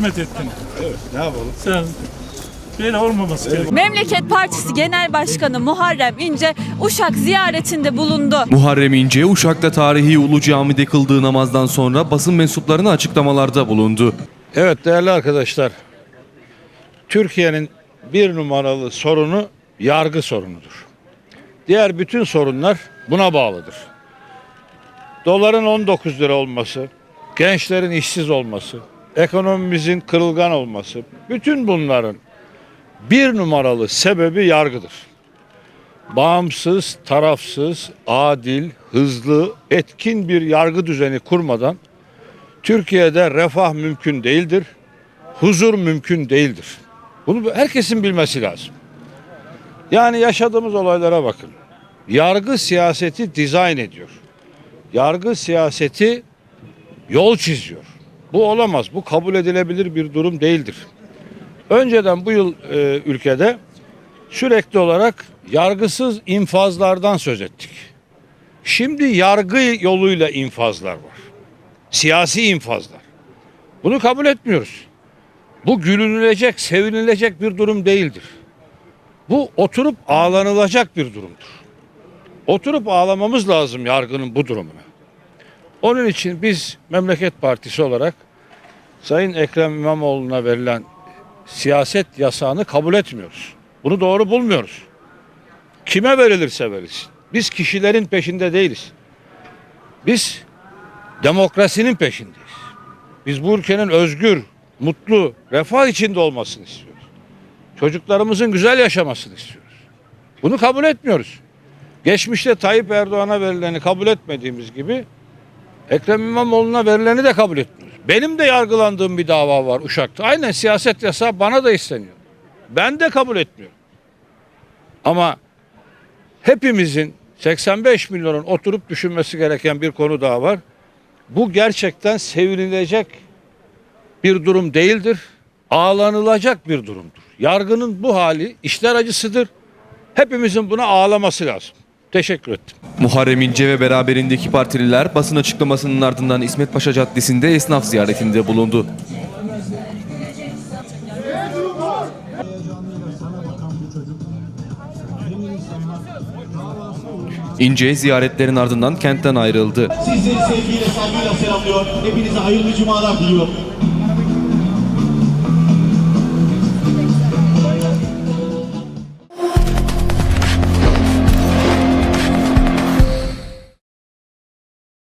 hizmet ettin. Ne yapalım? Sen böyle olmaması gerekiyor. Memleket Partisi Genel Başkanı Muharrem İnce Uşak ziyaretinde bulundu. Muharrem İnce, Uşak'ta tarihi Ulu Cami'de kıldığı namazdan sonra basın mensuplarına açıklamalarda bulundu. Evet değerli arkadaşlar. Türkiye'nin bir numaralı sorunu yargı sorunudur. Diğer bütün sorunlar buna bağlıdır. Doların 19 lira olması, gençlerin işsiz olması, ekonomimizin kırılgan olması, bütün bunların bir numaralı sebebi yargıdır. Bağımsız, tarafsız, adil, hızlı, etkin bir yargı düzeni kurmadan Türkiye'de refah mümkün değildir. Huzur mümkün değildir. Bunu herkesin bilmesi lazım. Yani yaşadığımız olaylara bakın. Yargı siyaseti dizayn ediyor. Yargı siyaseti yol çiziyor. Bu olamaz. Bu kabul edilebilir bir durum değildir. Önceden bu yıl e, ülkede sürekli olarak yargısız infazlardan söz ettik. Şimdi yargı yoluyla infazlar var siyasi infazlar. Bunu kabul etmiyoruz. Bu gülünülecek, sevinilecek bir durum değildir. Bu oturup ağlanılacak bir durumdur. Oturup ağlamamız lazım yargının bu durumuna. Onun için biz Memleket Partisi olarak Sayın Ekrem İmamoğlu'na verilen siyaset yasağını kabul etmiyoruz. Bunu doğru bulmuyoruz. Kime verilirse verilsin. Biz kişilerin peşinde değiliz. Biz demokrasinin peşindeyiz. Biz bu ülkenin özgür, mutlu, refah içinde olmasını istiyoruz. Çocuklarımızın güzel yaşamasını istiyoruz. Bunu kabul etmiyoruz. Geçmişte Tayyip Erdoğan'a verileni kabul etmediğimiz gibi Ekrem İmamoğlu'na verileni de kabul etmiyoruz. Benim de yargılandığım bir dava var Uşak'ta. Aynen siyaset yasağı bana da isteniyor. Ben de kabul etmiyorum. Ama hepimizin 85 milyonun oturup düşünmesi gereken bir konu daha var. Bu gerçekten sevinilecek bir durum değildir. Ağlanılacak bir durumdur. Yargının bu hali işler acısıdır. Hepimizin buna ağlaması lazım. Teşekkür ettim. Muharrem İnce ve beraberindeki partililer basın açıklamasının ardından İsmet Paşa Caddesi'nde esnaf ziyaretinde bulundu. İnce ziyaretlerin ardından kentten ayrıldı. Sizleri sevgiyle, saygıyla selamlıyor. Hepinize hayırlı cumalar diliyor.